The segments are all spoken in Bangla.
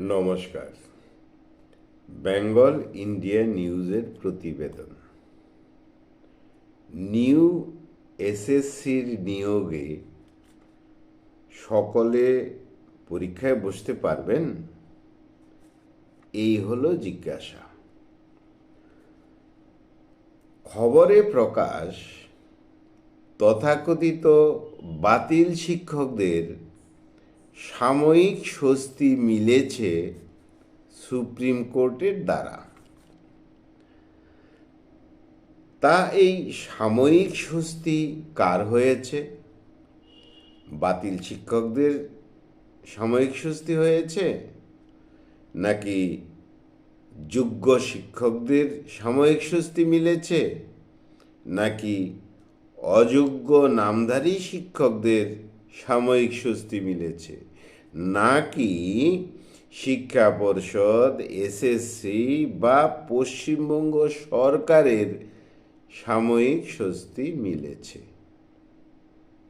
নমস্কার। বেঙ্গল ইন্ডিয়া নিউজের প্রতিবেদন। নিউ এসএসসির নিয়োগে সকলে পরীক্ষায় বসতে পারবেন? এই হলো জিজ্ঞাসা। খবরে প্রকাশ, তথাকথিত বাতিল শিক্ষকদের সাময়িক স্বস্তি মিলেছে সুপ্রিম কোর্টের দ্বারা। তা এই সাময়িক স্বস্তি কার হয়েছে? বাতিল শিক্ষকদের সাময়িক স্বস্তি হয়েছে? নাকি যোগ্য শিক্ষকদের সাময়িক স্বস্তি মিলেছে? নাকি অযোগ্য নামধারী শিক্ষকদের সাময়িক স্বস্তি মিলেছে? নাকি শিক্ষা পর্ষদ এসএসসি বা পশ্চিমবঙ্গ সরকারের সাময়িক স্বস্তি মিলেছে?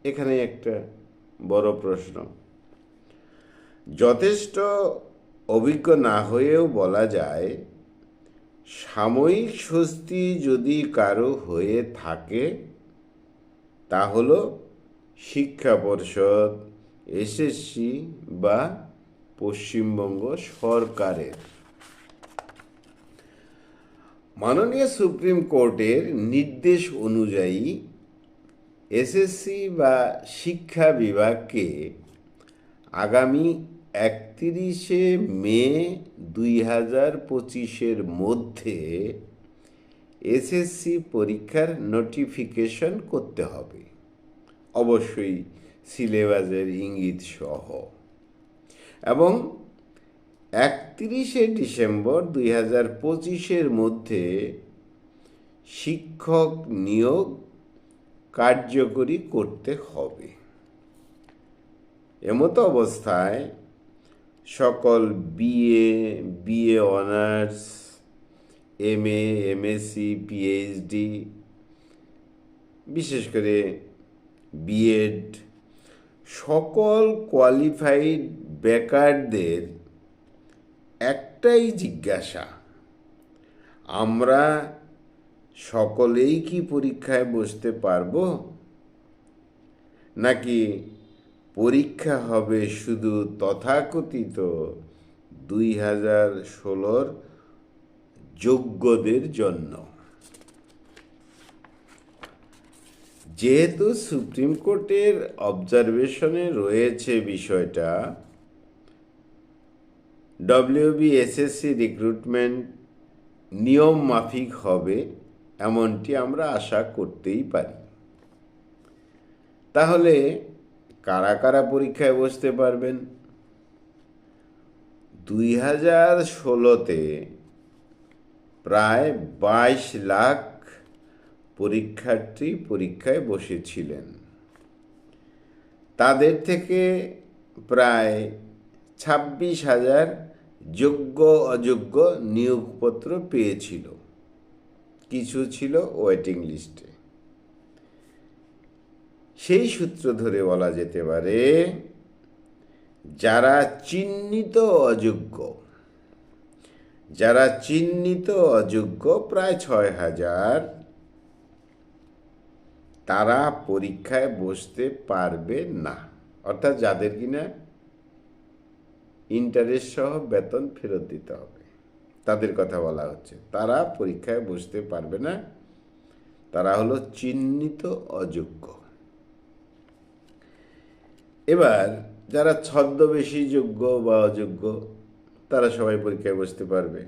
এখানে একটা বড় প্রশ্ন। যথেষ্ট অভিজ্ঞ না হয়েও বলা যায়, সাময়িক স্বস্তি যদি কারও হয়ে থাকে, তা হলো শিক্ষা পর্ষদ এসএসসি বা পশ্চিমবঙ্গ সরকারের। মাননীয় সুপ্রিম কোর্টের নির্দেশ অনুযায়ী এসএসসি বা শিক্ষা বিভাগকে আগামী একত্রিশে মে দুই হাজার পঁচিশের মধ্যে এসএসসি পরীক্ষার নোটিফিকেশন করতে হবে। অবশ্যই সিলেবাসের ইঙ্গিত সহ এবং একত্রিশে ডিসেম্বর দুই হাজার পঁচিশের মধ্যে শিক্ষক নিয়োগ কার্যকরী করতে হবে। এমত অবস্থায় সকল BA BA honours M A M MSc, PhD, বিশেষ করে বিএড সকল কোয়ালিফাইড বেকারদের একটাই জিজ্ঞাসা, আমরা সকলেই কি পরীক্ষায় বসতে পারব? নাকি পরীক্ষা হবে শুধু তথাকথিত দুই হাজার ষোলোর যোগ্যদের জন্য? যেহেতু সুপ্রিম কোর্টের অবজারভেশনে রয়েছে বিষয়টা ডব্লিউবি এসএসসি রিক্রুটমেন্ট নিয়ম মাফিক হবে এমনটি আমরা আশা করতেই পারি। তাহলে কারা কারা পরীক্ষায় বসতে পারবেন? দুই হাজার ষোলোতে প্রায় বাইশ লাখ পরীক্ষার্থী পরীক্ষায় বসেছিলেন। তাদের থেকে প্রায় ছাব্বিশ হাজার যোগ্য অযোগ্য নিয়োগপত্র পেয়েছিল। কিছু ছিল ওয়েটিং লিস্টে। সেই সূত্র ধরে বলা যেতে পারে, যারা চিহ্নিত অযোগ্য, যারা চিহ্নিত অযোগ্য প্রায় ছয় হাজার তারা পরীক্ষায় বসতে পারবে না। অর্থাৎ যাদের কিনা ইন্টারেস্ট সহ বেতন ফেরত দিতে হবে। তাদের কথা বলা হচ্ছে। তারা পরীক্ষায় বসতে পারবে না। তারা হলো চিহ্নিত অযোগ্য। এবার যারা ছদ্মবেশী যোগ্য বা অযোগ্য, তারা সবাই পরীক্ষায় বসতে পারবে।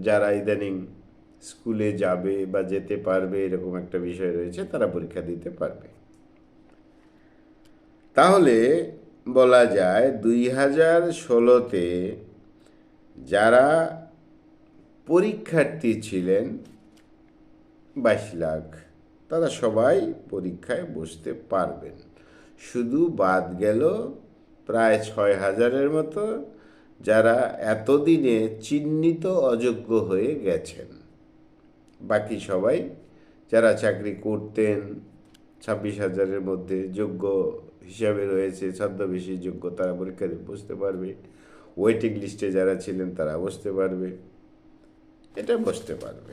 যারা ইদানিং স্কুলে যাবে বা যেতে পারবে, এরকম একটা বিষয় রয়েছে, তারা পরীক্ষা দিতে পারবে। তাহলে বলা যায় দুই হাজার ষোলোতে যারা পরীক্ষার্থী ছিলেন, বাইশ লাখ, তারা সবাই পরীক্ষায় বসতে পারবেন। শুধু বাদ গেল প্রায় ছয় হাজারের মতো যারা এতদিনে চিহ্নিত অযোগ্য হয়ে গেছেন। বাকি সবাই যারা চাকরি করতেন, ছাব্বিশ হাজারের মধ্যে যোগ্য হিসাবে রয়েছে, ছদ্মবেশী যোগ্য, তারা পরীক্ষা দিয়ে বসতে পারবে। ওয়েটিং লিস্টে যারা ছিলেন, তারা বসতে পারবে। এটা বসতে পারবে।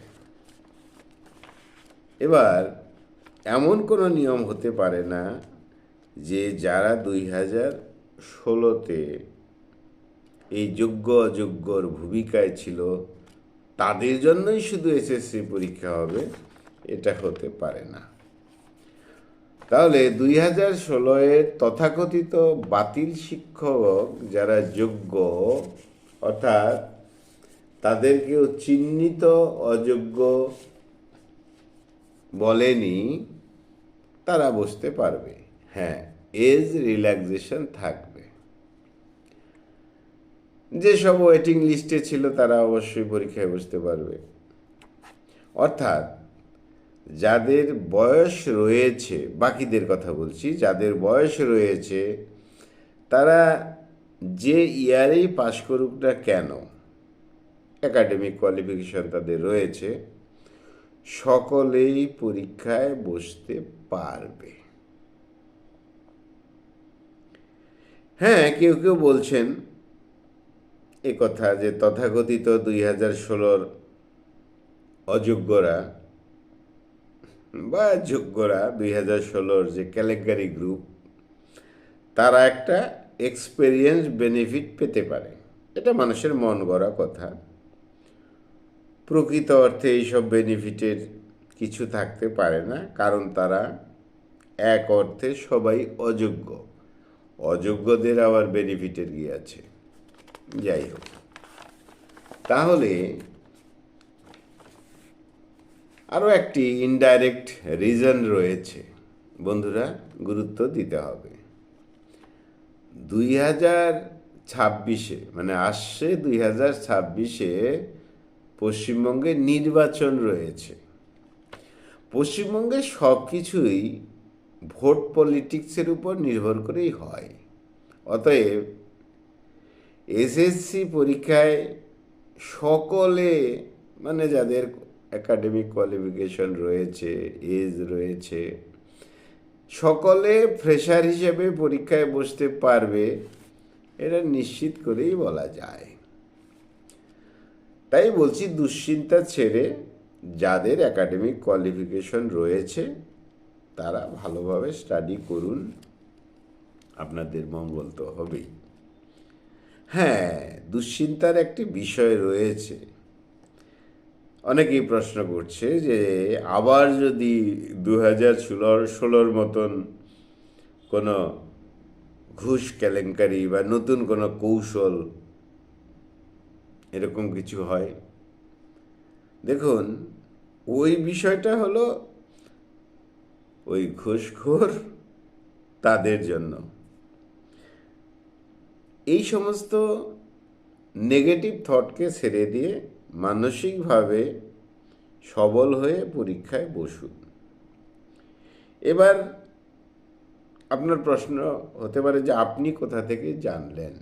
এবার, এমন কোনো নিয়ম হতে পারে না যে যারা দুই হাজার ষোলোতে এই যোগ্য অযোগ্যর ভূমিকায় ছিল তাদের জন্যই শুধু এসএসসি পরীক্ষা হবে, এটা হতে পারে না। তাহলে দুই হাজার ষোলোয়ের তথাকথিত বাতিল শিক্ষক যারা যোগ্য, অর্থাৎ তাদেরকেও চিহ্নিত অযোগ্য বলেনি, তারা বসতে পারবে। হ্যাঁ এজ রিল্যাক্সেশন থাকবে। যেসব ওয়েটিং লিস্টে ছিল তারা অবশ্যই পরীক্ষায় বসতে পারবে। অর্থাৎ যাদের বয়স রয়েছে, বাকিদের কথা বলছি, যাদের বয়স রয়েছে, তারা যে ইয়ারেই পাশ করুক না কেন একাডেমিক কোয়ালিফিকেশন তাদের রয়েছে, সকলেই পরীক্ষায় বসতে পারবে। হ্যাঁ কেউ কেউ বলছেন এ কথা যে তথাকথিত দুই হাজার ষোলোর অযোগ্যরা বা যোগ্যরা দুই হাজার ষোলোর যে কেলেঙ্কারি গ্রুপ, তারা একটা এক্সপেরিয়েন্স বেনিফিট পেতে পারে। এটা মানুষের মন গড়া কথা। প্রকৃত অর্থে এইসব বেনিফিটের কিছু থাকতে পারে না, কারণ তারা এক অর্থে সবাই অযোগ্য। অযোগ্যদের আবার বেনিফিটের গিয়ে আছে। যাই হোক। তাহলে আরও একটি ইনডাইরেক্ট রিজন রয়েছে। বন্ধুরা, গুরুত্ব দিতে হবে। দুই হাজার ছাব্বিশে মানে আসছে দুই হাজার ছাব্বিশে পশ্চিমবঙ্গে নির্বাচন রয়েছে। পশ্চিমবঙ্গে সব কিছুই ভোট পলিটিক্সের উপর নির্ভর করেই হয়। অতএব এসএসসি পরীক্ষায় সকলে মানে যাদের একাডেমিক কোয়ালিফিকেশন রয়েছে এজ রয়েছে, সকলে ফ্রেশার হিসেবে পরীক্ষায় বসতে পারবে, এটা নিশ্চিত করেই বলা যায়। তাই বলছি দুশ্চিন্তা ছেড়ে যাদের একাডেমিক কোয়ালিফিকেশন রয়েছে, তারা ভালোভাবে স্টাডি করুন। আপনাদের মঙ্গল তো হবেই। হ্যাঁ দুশ্চিন্তার একটি বিষয় রয়েছে। অনেকেই প্রশ্ন করছে যে আবার যদি দু হাজার ষোলোর ষোলোর মতন কোনো ঘুষ কেলেঙ্কারি বা নতুন কোনো কৌশল এরকম কিছু হয়, দেখুন, ওই বিষয়টা হলো ওই ঘুষখোর তাদের জন্য। এই সমস্ত নেগেটিভ থটকে ছেড়ে দিয়ে মানসিকভাবে সবল হয়ে পরীক্ষায় বসুন। এবার আপনার প্রশ্ন হতে পারে যে আপনি কোথা থেকে জানলেন?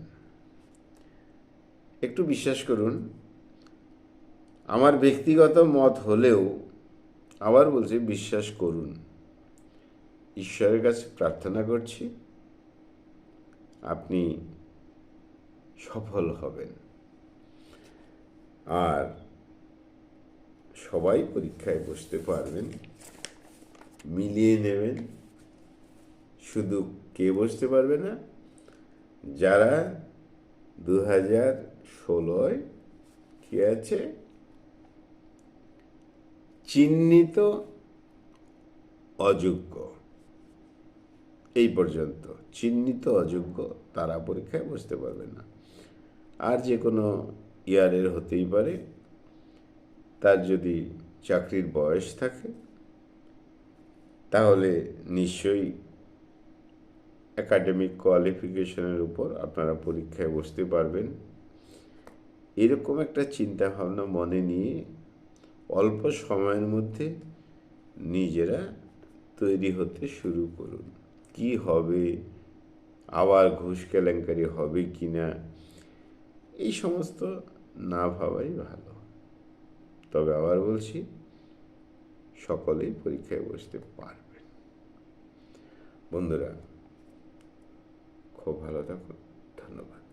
একটু বিশ্বাস করুন, আমার ব্যক্তিগত মত হলেও আবার বলছি বিশ্বাস করুন। ঈশ্বরের কাছে প্রার্থনা করছি, আপনি সফল হবেন। আর সবাই পরীক্ষায় বসতে পারবেন, মিলিয়ে নেবেন। শুধু কে বসতে পারবে না, যারা দু হাজার ষোলোয় কী আছে? চিহ্নিত অযোগ্য। এই পর্যন্ত। চিহ্নিত অযোগ্য তারা পরীক্ষায় বসতে পারবে না। আর যে কোনো ইয়ারের হতেই পারে, তার যদি চাকরির বয়স থাকে, তাহলে নিশ্চয়ই একাডেমিক কোয়ালিফিকেশনের উপর আপনারা পরীক্ষায় বসতে পারবেন। এরকম একটা চিন্তা ভাবনা মনে নিয়ে অল্প সময়ের মধ্যে নিজেরা তৈরি হতে শুরু করুন। কি হবে? আবার ঘুষ কেলেঙ্কারি হবে কি না এই সমস্ত না ভাবাই ভালো। তবে আবার বলছি, সকলেই পরীক্ষায় বসতে পারবেন বন্ধুরা, খুব ভালো থাকুন ধন্যবাদ।